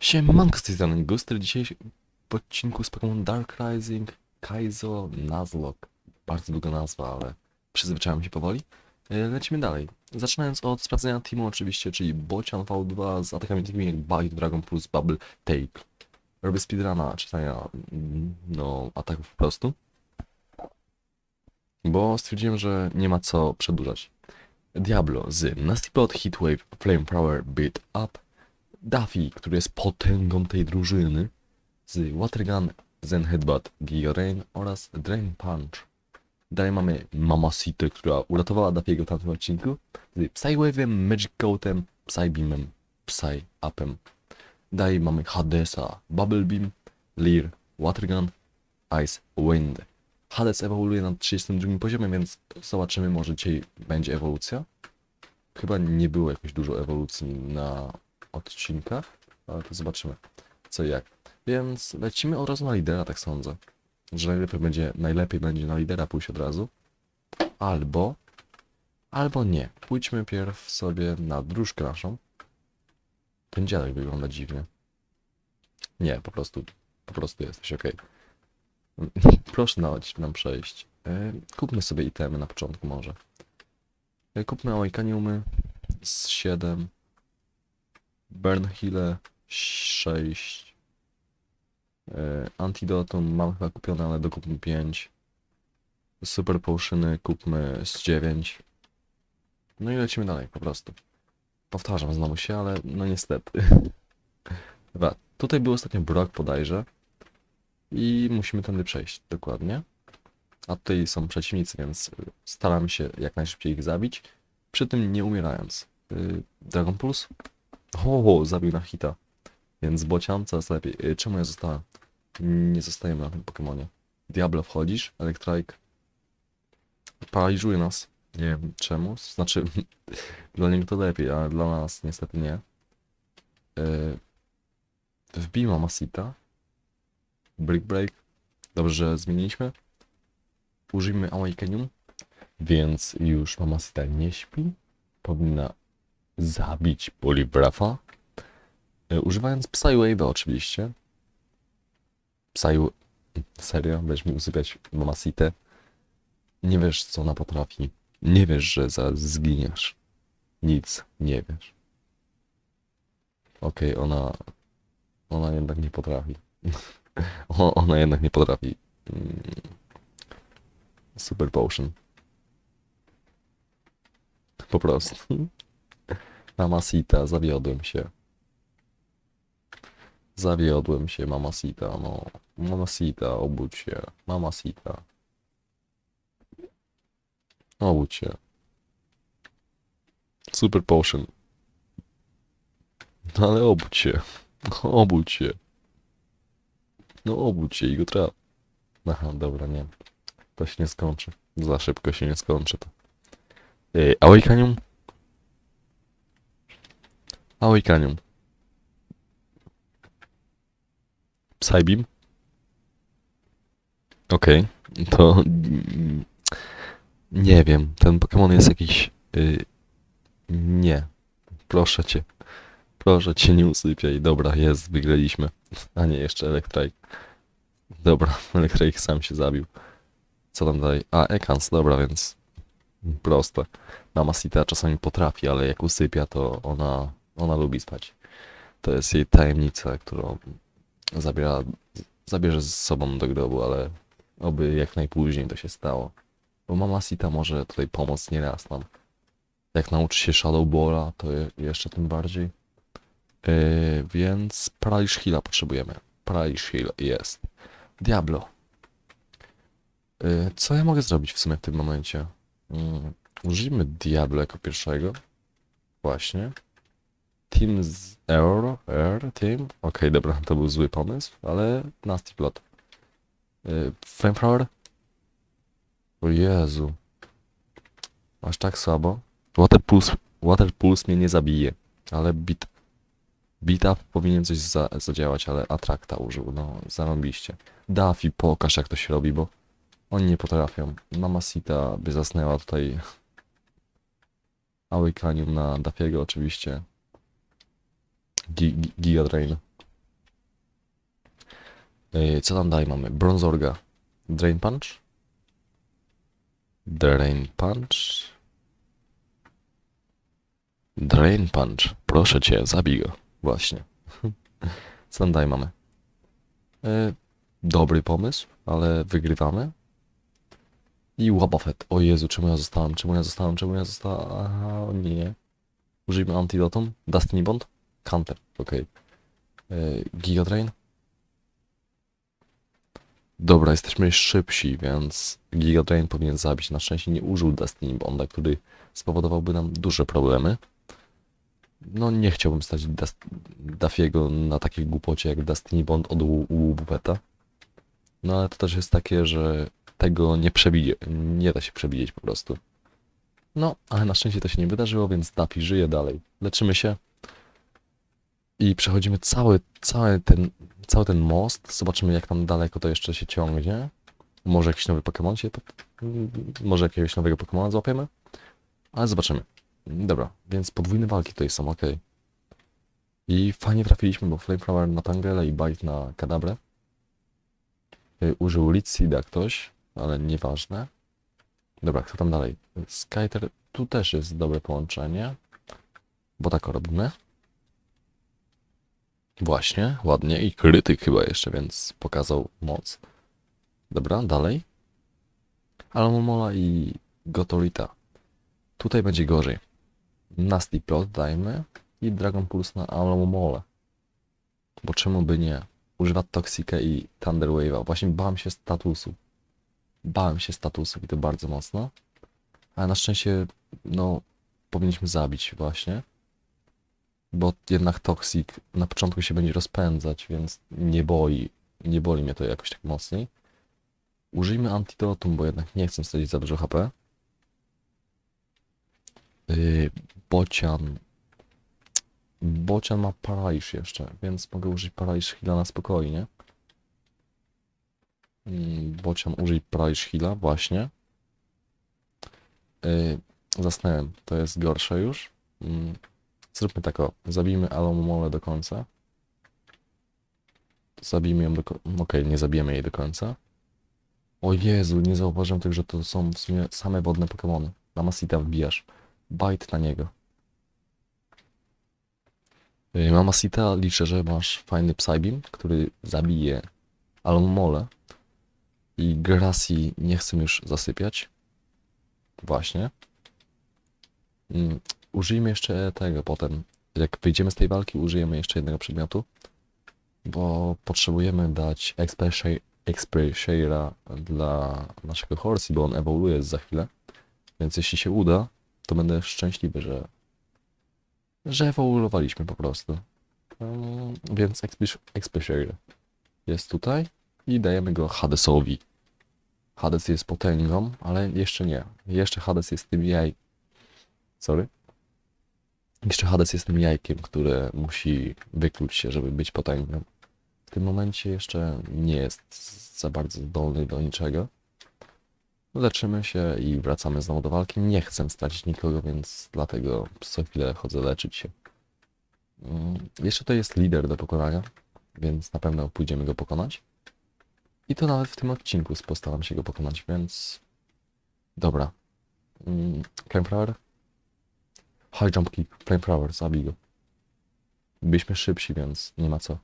Siemanko z tej strony Guster. Dzisiaj w odcinku z Pokémon Dark Rising Kaizo Nuzlocke. Bardzo długa nazwa, ale przyzwyczaiłem się powoli. E, Lecimy dalej. Zaczynając od sprawdzenia teamu oczywiście, czyli Bocian V2 z atakami takimi jak Bite, Dragon plus Bubble, Take. Robię speedruna czytania mm, no, ataków po prostu. Bo stwierdziłem, że nie ma co przedłużać. Diablo z Nasty Plot, Heatwave, Flamethrower, Beat Up, Duffy, który jest potęgą tej drużyny, z Watergun, Zen Headbutt, Giga Rain oraz Drain Punch. Dalej mamy Mamacitę, która uratowała Duffy'ego w tamtym odcinku, z Psywave'em, Magic Coatem, Psybeamem, Psy Upem. Dalej mamy Hadesa, Bubble Beam, Leer, Watergun, Ice Wind. Hades ewoluuje na 32 poziomie, więc zobaczymy, może dzisiaj będzie ewolucja. Chyba nie było jakoś dużo ewolucji na odcinkach, ale to zobaczymy co i jak. Więc lecimy od razu na lidera, tak sądzę. Że najlepiej będzie, najlepiej będzie na lidera pójść od razu. Albo, albo nie. Pójdźmy pierw sobie na dróżkę naszą. Ten dziadek wygląda dziwnie. Nie, po prostu, po prostu jesteś ok. Proszę nam przejść. E, kupmy sobie itemy na początku może. E, kupmy Awakeniumy z 7. Burn Heal'e 6. E, Antidotum mam chyba kupione, ale dokupmy 5. Super Potiony kupmy z 9. No i lecimy dalej, po prostu. Powtarzam znowu się, ale no niestety. Dobra, tutaj był ostatnio Brock bodajże. I musimy tędy przejść, dokładnie. A tutaj są przeciwnicy, więc staramy się jak najszybciej ich zabić, przy tym nie umierając. Y, Dragon Pulse? O, zabił na hita. Więc bocian coraz lepiej. Y, Czemu ja zostałem? Nie zostajemy na tym Pokemonie. Diablo wchodzisz, Electrike paraliżuje nas. Nie wiem czemu. Znaczy, dla niego to lepiej, ale dla nas niestety nie. Yy, wbij Masita. Brick Break. Dobrze, że zmieniliśmy. Użyjmy Awakenium. Więc już Mamasita nie śpi. Powinna zabić Polibrafa. E, Używając Psywave'a oczywiście. Psy... Serio? Mi usypiać Mamasitę? Nie wiesz, co ona potrafi. Nie wiesz, że zginiesz. Nic nie wiesz. Okej, ona... Ona jednak nie potrafi. Ona jednak nie potrafi. Mm. Super potion. Po prostu. Mamasita, zawiodłem się. Zawiodłem się, Mamasita, no. Mamasita, obudź się. Mamasita. Obudź się. Super potion. No ale obudź się. Obudź się. No obudź się i go traf. Aha, dobra, nie. To się nie skończy. Za szybko się nie skończy to. Ej, Awakenium? Awakenium. Psybeam? Okej, to... mm, Nie wiem, ten Pokémon jest jakiś... y, Nie. Proszę cię. Proszę cię, nie usypiaj. Dobra, jest, wygraliśmy. A nie, jeszcze Electrike. Dobra, Electrike sam się zabił. Co tam dalej? A, Ekans, dobra, więc proste. Mamasita czasami potrafi, ale jak usypia, to ona, ona lubi spać. To jest jej tajemnica, którą zabiera, zabierze z sobą do grobu, ale oby jak najpóźniej to się stało. Bo Mamasita może tutaj pomóc nieraz nam. Jak nauczy się Shadow Balla, to je, jeszcze tym bardziej. Yy, więc Paralish Heal'a potrzebujemy. Paralish Heal jest. Diablo. Yy, co ja mogę zrobić w sumie w tym momencie? Yy, użyjmy Diablo jako pierwszego. Właśnie. Team z Error, Error, Team. Okej, dobra, to był zły pomysł, ale Nasty Plot. Yy, Flamethrower? O Jezu. Aż tak słabo. Water Pulse, Water Pulse mnie nie zabije, ale bit Beat up powinien coś za, zadziałać, ale Atrakta użył, no zarąbiście. Daffy, pokaż jak to się robi, bo oni nie potrafią. Mamasita by zasnęła tutaj Awakanium na Daffiego oczywiście. Gi- Gi- Giga Drain. Co tam dalej mamy? Bronzorga. Drain Punch. Drain Punch. Drain Punch. Proszę cię, zabij go. Właśnie. Co tam dalej mamy? Yy, dobry pomysł, ale wygrywamy. I Wabafet. O Jezu, czemu ja zostałem? Czemu ja zostałem? Czemu ja zostałem? Aha, nie. Użyjmy antidotum. Destiny Bond. Counter. Okej. Yy, Giga Drain. Dobra, jesteśmy szybsi, więc Giga Drain powinien zabić. Na szczęście nie użył Destiny Bonda, który spowodowałby nam duże problemy. No nie chciałbym stać Dust- Duffiego na takiej głupocie jak Destiny Bond od Wubeta. No ale to też jest takie, że tego nie przebije, nie da się przewidzieć po prostu. No, ale na szczęście to się nie wydarzyło, więc Duffy żyje dalej. Leczymy się i przechodzimy cały, cały ten, cały ten most. Zobaczymy jak tam daleko to jeszcze się ciągnie. Może jakiś nowy Pokémon się, może jakiegoś nowego Pokémona złapiemy, ale zobaczymy. Dobra, więc podwójne walki tutaj są, ok. I fajnie trafiliśmy, bo Flamethrower na Tangela i Bite na Kadabrę. Y, Użył Seeda ktoś, ale nieważne. Dobra, kto tam dalej? Skyter, tu też jest dobre połączenie. Bo tak robimy. Właśnie, ładnie. I krytyk chyba jeszcze, więc pokazał moc. Dobra, dalej. Alamomola i Gotorita. Tutaj będzie gorzej. Nasty Plot dajmy i Dragon Pulse na Alamomole. Bo czemu by nie? Używa Toxicę i Thunder Wave'a. Właśnie bałem się statusu. Bałem się statusu i to bardzo mocno. Ale na szczęście, no, powinniśmy zabić właśnie. Bo jednak Toxic na początku się będzie rozpędzać, więc nie boi. Nie boli mnie to jakoś tak mocniej. Użyjmy antidotum, bo jednak nie chcę stracić za dużo HP. Yy, bocian. Bocian ma paraliż jeszcze, więc mogę użyć paraliż heala na spokojnie. Mm, Bocian użyj paraliż heala, właśnie. Yy, zasnąłem, to jest gorsze już. Mm, Zróbmy tak o, zabijmy Alomomole do końca. Zabijmy ją do końca. Okej, nie zabijemy jej do końca. O Jezu, nie zauważyłem tych, że to są w sumie same wodne Pokémony. Na Masita wbijasz. Bite na niego. Yy, Mamasita liczę, że masz fajny Psybeam, który zabije Alomole. I Grassi nie chcę już zasypiać. Właśnie. Użyjmy jeszcze tego potem. Jak wyjdziemy z tej walki, użyjemy jeszcze jednego przedmiotu. Bo potrzebujemy dać Expert Share'a dla naszego Horsey, bo on ewoluuje za chwilę. Więc jeśli się uda, to będę szczęśliwy, że że ewoluowaliśmy po prostu. Mm, Więc Expert jest tutaj i dajemy go Hadesowi. Hades jest potęgą, ale jeszcze nie. Jeszcze Hades jest tym jaj... Sorry? Jeszcze Hades jest tym jajkiem, które musi wykluć się, żeby być potęgą. W tym momencie jeszcze nie jest za bardzo zdolny do niczego. Leczymy się i wracamy znowu do walki. Nie chcę stracić nikogo, więc dlatego co chwilę chodzę leczyć się. Mm, Jeszcze to jest lider do pokonania, więc na pewno pójdziemy go pokonać. I to nawet w tym odcinku postaram się go pokonać, więc... Dobra. Mm, Flamethrower? High jump kick, Flamethrower, zabij go. Byliśmy szybsi, więc nie ma co.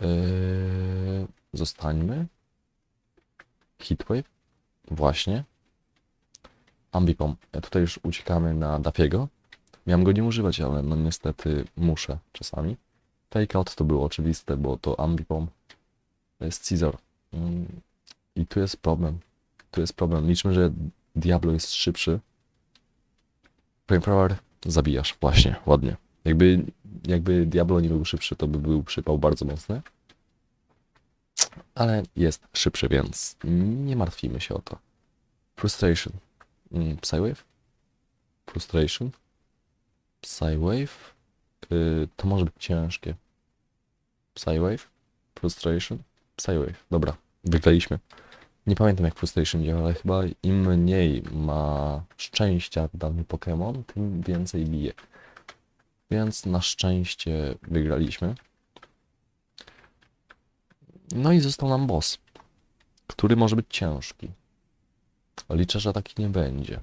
Yy, zostańmy. Heatwave. Właśnie. Ambipom. Ja tutaj już uciekamy na Dafiego. Miałem go nie używać, ale no niestety muszę czasami. Fake out to było oczywiste, bo to Ambipom. To jest Caesar. Mm, I tu jest problem. Tu jest problem. Liczmy, że Diablo jest szybszy. Flamethrower zabijasz. Właśnie, ładnie. Jakby, jakby Diablo nie był szybszy, to by był przypał bardzo mocny. Ale jest szybszy, więc nie martwimy się o to. Frustration. Mm, Psywave? Frustration? Psywave? Yy, to może być ciężkie. Psywave? Frustration? Psywave. Dobra, wygraliśmy. Nie pamiętam jak Frustration działa, ale chyba im mniej ma szczęścia dany Pokémon, tym więcej bije. Więc na szczęście wygraliśmy. No i został nam boss, który może być ciężki. Liczę, że taki nie będzie,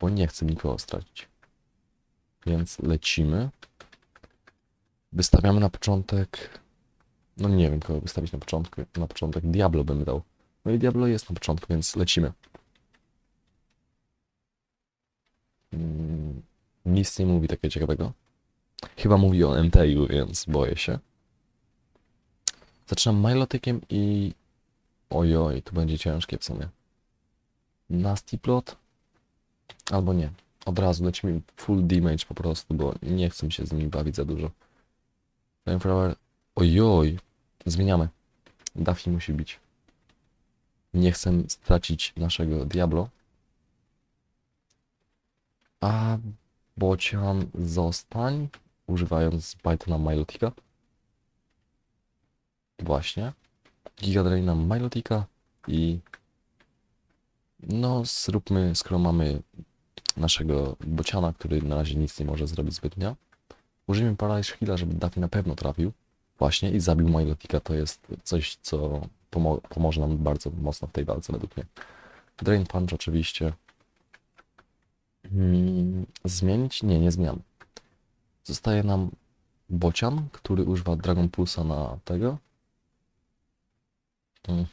bo nie chcę nikogo stracić. Więc lecimy. Wystawiamy na początek. No nie wiem, kogo wystawić na początku. Na początek Diablo bym dał. No i Diablo jest na początku, więc lecimy. Mm, Nic nie mówi takiego ciekawego. Chyba mówi o MTU, więc boję się. Zaczynam Milotykiem i... Ojoj, to będzie ciężkie w sumie. Nasty plot? Albo nie. Od razu lecimy full damage po prostu, bo nie chcę się z nimi bawić za dużo. Flamethrower... Ojoj! Zmieniamy. Daffy musi bić. Nie chcę stracić naszego Diablo. A Bocian zostań, używając Pythona Milotica. Właśnie. Giga Draina Milotica i no zróbmy, skoro mamy naszego bociana, który na razie nic nie może zrobić zbytnio. Użyjmy Paralyze Heal'a, żeby Daffy na pewno trafił. Właśnie i zabił Milotica. To jest coś, co pomo pomoże nam bardzo mocno w tej walce według mnie. Drain Punch oczywiście. Hmm, zmienić? Nie, nie zmieniam. Zostaje nam bocian, który używa Dragon Pulsa na tego. Mm.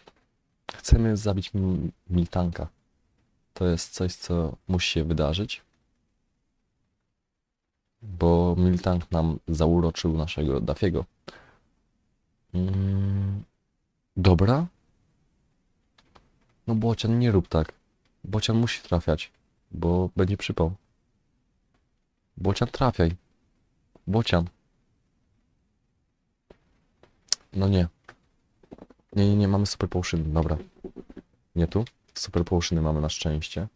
Chcemy zabić Mi- Miltanka. To jest coś, co musi się wydarzyć. Bo Miltank nam zauroczył naszego Dafiego. Dobra. No Bocian, nie rób tak. Bocian musi trafiać, bo będzie przypał. Bocian, trafiaj. Bocian. No nie. Nie, nie, nie, mamy super potion, dobra. Nie tu. Super potiony mamy na szczęście.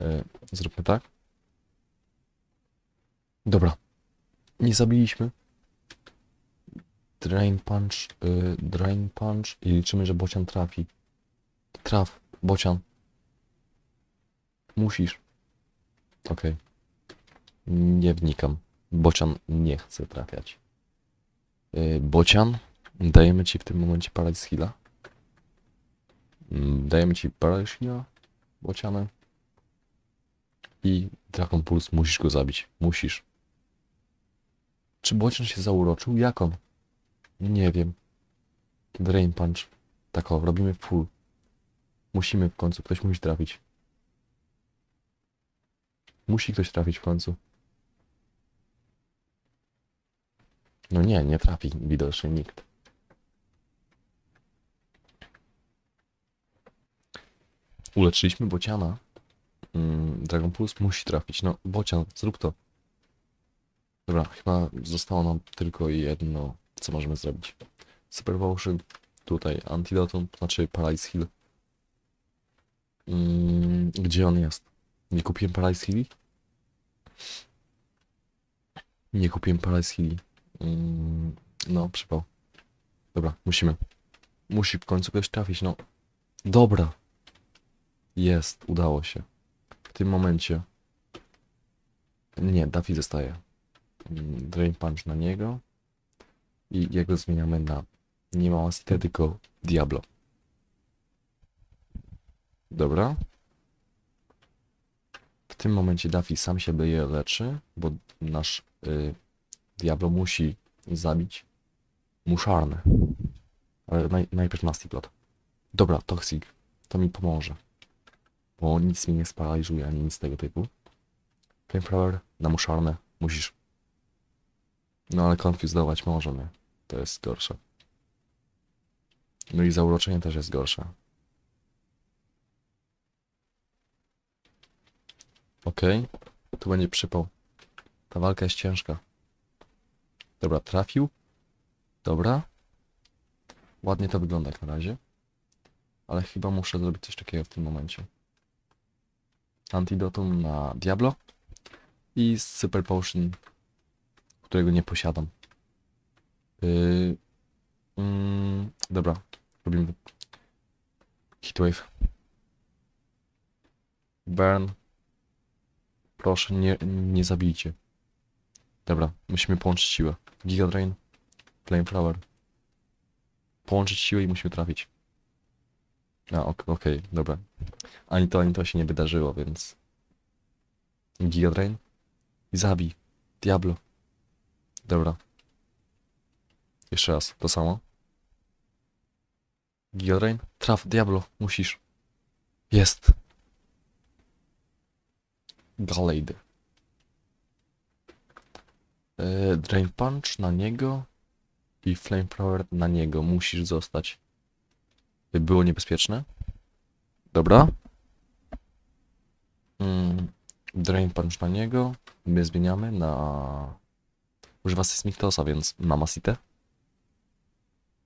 Yy, zróbmy tak. Dobra. Nie zabiliśmy. Drain punch, yy, drain punch i liczymy, że bocian trafi. Traf, bocian. Musisz. Okej. Nie wnikam. Bocian nie chce trafiać. Yy, bocian, dajemy ci w tym momencie Paralyze Heal'a. Mm, Dajemy ci Paralyze Heal'a, bociany. I Dragon Pulse, musisz go zabić. Musisz. Czy bocian się zauroczył? Jak on? Nie wiem. Drain Punch. Tak o, robimy full. Musimy w końcu, ktoś musi trafić. Musi ktoś trafić w końcu. No nie, nie trafi widocznie nikt. Uleczyliśmy bociana. Mm, Dragon Pulse musi trafić. No, bocian, zrób to. Dobra, chyba zostało nam tylko jedno, co możemy zrobić. Super Potion, tutaj Antidotum, znaczy Paralyze Heal. Mm, gdzie on jest? Nie kupiłem Paralyze Heali? Nie kupiłem Paralyze Heali. Mm, no, przypał. Dobra, musimy. Musi w końcu ktoś trafić, no. Dobra. Jest, udało się. W tym momencie. Nie, Daffy zostaje. Mm, Drain Punch na niego. I jego zmieniamy na nie Małasite, tylko Diablo. Dobra. W tym momencie Daffy sam siebie je leczy, bo nasz y, Diablo musi zabić muszarne. Ale naj, najpierw Nasty Plot. Dobra, Toxic. To mi pomoże. Bo nic mnie nie sparaliżuje, ani nic tego typu. Flamethrower na muszarne musisz. No ale Confuse dawać może, nie? To jest gorsze. No i zauroczenie też jest gorsze. Okej. Tu będzie przypał. Ta walka jest ciężka. Dobra, trafił. Dobra. Ładnie to wygląda jak na razie. Ale chyba muszę zrobić coś takiego w tym momencie. Antidotum na Diablo. I Super Potion, którego nie posiadam. Yy, mm, dobra, robimy Heatwave. Burn. Proszę, nie, nie zabijcie. Dobra, musimy połączyć siłę. Giga Drain. Flamethrower. połączyć siły i musimy trafić. A, ok- okej, dobra. Ani to, ani to się nie wydarzyło, więc... Giga Drain? I zabij. Diablo. Dobra. Jeszcze raz, to samo. Giga Drain? Traf, Diablo, musisz. Jest. Galade. Drain Punch na niego i Flamethrower na niego. Musisz zostać. By było niebezpieczne. Dobra. Mm, Drain Punch na niego. My zmieniamy na... Używa Seismictosa, więc Mamacite.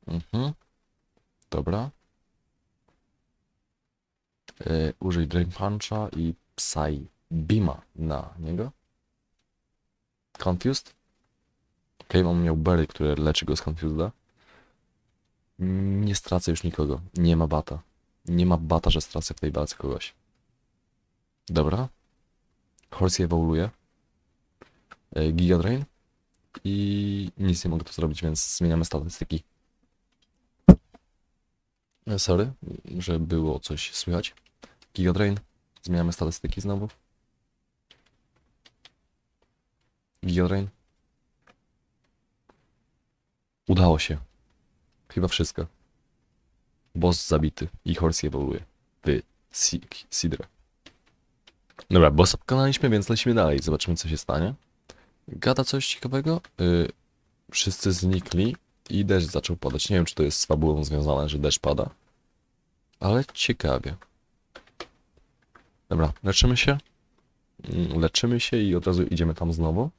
Mhm. Dobra. Yy, użyj Drain Puncha i Psy Beama na niego. Confused. Okej, on miał Berry, które leczy go z Confuseda. Nie stracę już nikogo. Nie ma bata. Nie ma bata, że stracę w tej walce kogoś. Dobra. Horsey ewoluuje. E, Giga Drain. I nic nie mogę tu zrobić, więc zmieniamy statystyki. E, Sorry, że było coś słychać. Giga Drain. Zmieniamy statystyki znowu. Giga Drain. Udało się. Chyba wszystko. Boss zabity i Horsey ewoluuje. Wy, Sidra. Dobra, bossa pokonaliśmy, więc lecimy dalej. Zobaczymy, co się stanie. Gada coś ciekawego. Y, wszyscy znikli i deszcz zaczął padać. Nie wiem, czy to jest z fabułą związane, że deszcz pada. Ale ciekawie. Dobra, leczymy się. Mm, Leczymy się i od razu idziemy tam znowu.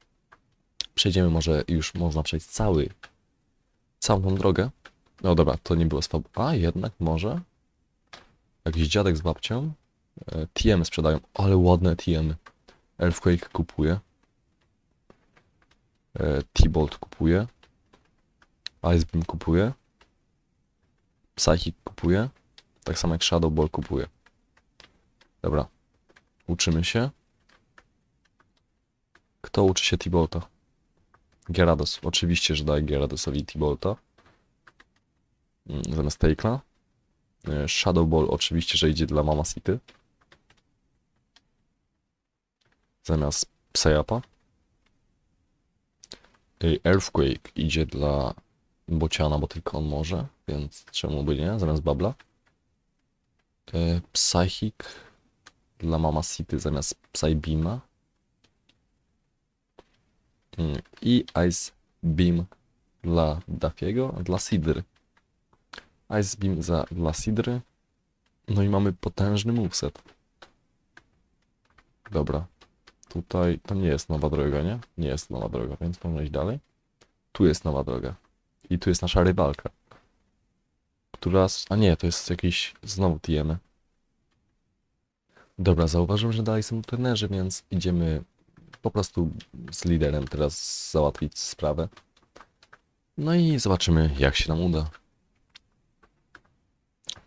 Przejdziemy może, już można przejść cały całą tą drogę. No dobra, to nie było z fabu- A, jednak może. Jakiś dziadek z babcią. E, TM sprzedają. Ale ładne TM. Earthquake kupuje. E, T-Bolt kupuje. Icebeam kupuje. Psychic kupuje. Tak samo jak Shadow Ball kupuje. Dobra. Uczymy się. Kto uczy się T-Bolta? Gyarados. Oczywiście, że daje Gyaradosowi T-Bolta. Mm, Zamiast Take'a. E, Shadow Ball oczywiście, że idzie dla Mama City. Zamiast Psyapa. Earthquake idzie dla Bociana, bo tylko on może, więc czemu by nie? Zamiast Babla. E, Psychic dla Mama City zamiast Psybeama. Mm, I Ice Beam dla Dafiego, dla Sidry. Ice Beam za, dla Sidry. No i mamy potężny moveset. Dobra. Tutaj to nie jest nowa droga, nie? Nie jest nowa droga, więc można iść dalej. Tu jest nowa droga. I tu jest nasza rywalka. Która... A nie, to jest jakiś znowu TM. Dobra, zauważyłem, że dalej są trenerzy, więc idziemy po prostu z liderem teraz załatwić sprawę. No i zobaczymy, jak się nam uda.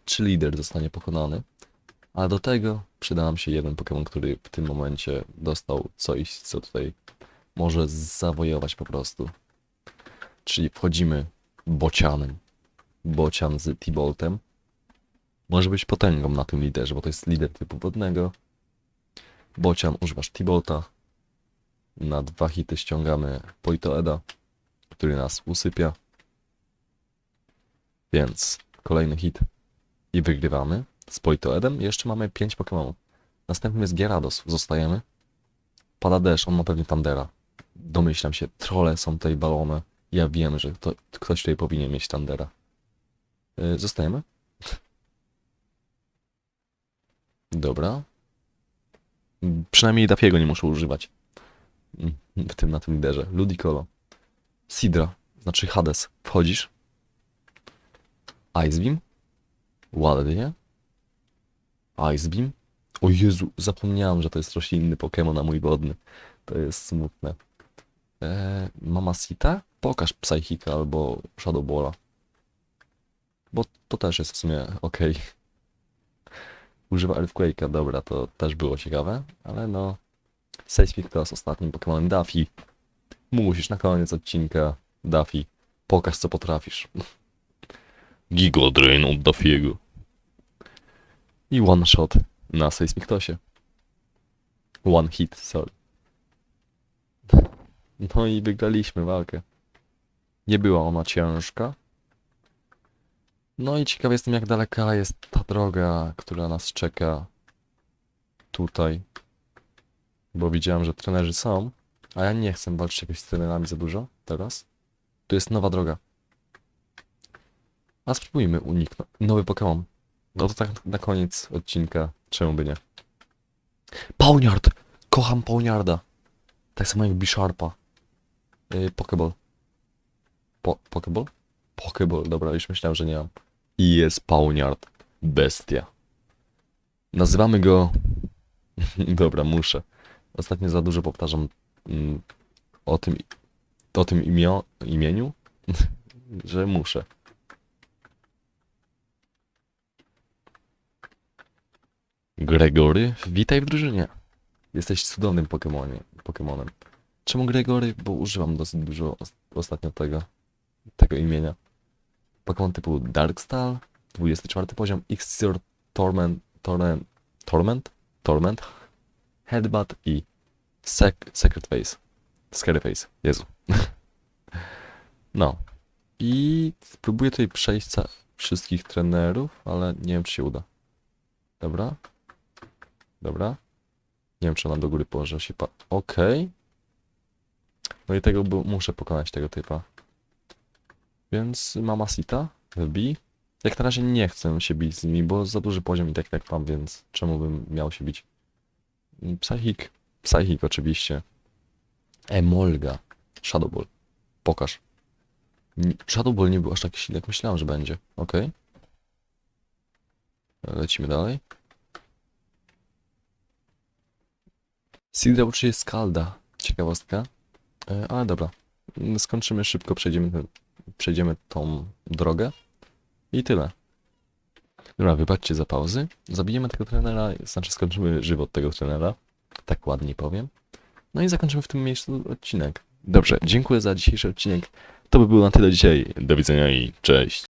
Czy lider zostanie pokonany? A do tego przyda nam się jeden Pokémon, który w tym momencie dostał coś, co tutaj może zawojować po prostu. Czyli wchodzimy bocianem. Bocian z T-Boltem. Może być potęgą na tym liderze, bo to jest lider typu wodnego. Bocian, używasz T-Bolta. Na dwa hity ściągamy Poitoeda, który nas usypia. Więc kolejny hit i wygrywamy z Poitoedem. Jeszcze mamy 5 Pokémonów. Następnym jest Gyarados. Zostajemy. Pada deszcz, on ma pewnie Tandera. Domyślam się, trole są tutaj balone. Ja wiem, że to, ktoś tutaj powinien mieć Tandera. Yy, zostajemy. Dobra. Przynajmniej Dafiego nie muszę używać. W tym, na tym liderze. Ludicolo. Sidra, znaczy Hades. Wchodzisz. Icebeam. Ładnie. Icebeam. O Jezu, zapomniałem, że to jest roślinny Pokémon, a mój wodny. To jest smutne. Eee, Mamacita? Pokaż Psychika albo Shadow Balla. Bo to też jest w sumie ok. Używa Earthquake'a, dobra, to też było ciekawe, ale no... Seismic to jest ostatnim Pokémonem Daffy. Musisz na koniec odcinka, Daffy, pokaż co potrafisz. Gigodrain od Dafiego. I one shot na Seismictosie. One hit, sorry. No i wygraliśmy walkę. Nie była ona ciężka. No i ciekaw jestem jak daleka jest ta droga, która nas czeka tutaj. Bo widziałem, że trenerzy są, a ja nie chcę walczyć jakoś z trenerami za dużo teraz. Tu jest nowa droga. A spróbujmy uniknąć. Nowy Pokémon. No to tak na koniec odcinka. Czemu by nie? Pawniard! Kocham Pawniarda. Tak samo jak Bisharpa. Yy, Pokeball. Po Pokeball? Pokeball, dobra, już myślałem, że nie mam. I jest Pawniard. Bestia. Nazywamy go... dobra, muszę. Ostatnio za dużo powtarzam mm, o tym, o tym imio, imieniu, że muszę. Gregory, witaj w drużynie. Jesteś cudownym Pokemonie, Pokemonem. Czemu Gregory? Bo używam dosyć dużo os- ostatnio tego, tego imienia. Pokemon typu Darkstal, 24 poziom, Xur Torment, Torment, Torment, Torment, Headbutt i Sec Secret Face. Scary Face, Jezu. no. I spróbuję tutaj przejść wszystkich trenerów, ale nie wiem czy się uda. Dobra. Dobra. Nie wiem, czy ona do góry położyła się pa... Okej. No i tego muszę pokonać tego typa. Więc Mama Sita, wbij. Jak na razie nie chcę się bić z nimi, bo za duży poziom i tak jak mam, więc czemu bym miał się bić? Mm, Psychic. Psychic oczywiście. Emolga. Shadow Ball. Pokaż. Shadow Ball nie był aż tak silny, jak myślałem, że będzie. Okej. Lecimy dalej. Sidra uczy jest Skalda. Ciekawostka. E, ale dobra. Skończymy szybko, przejdziemy, przejdziemy tą drogę. I tyle. Dobra, wybaczcie za pauzy. Zabijemy tego trenera, znaczy skończymy żywot tego trenera. Tak ładnie powiem. No i zakończymy w tym miejscu odcinek. Dobrze, dziękuję za dzisiejszy odcinek. To by było na tyle dzisiaj. Do widzenia i cześć.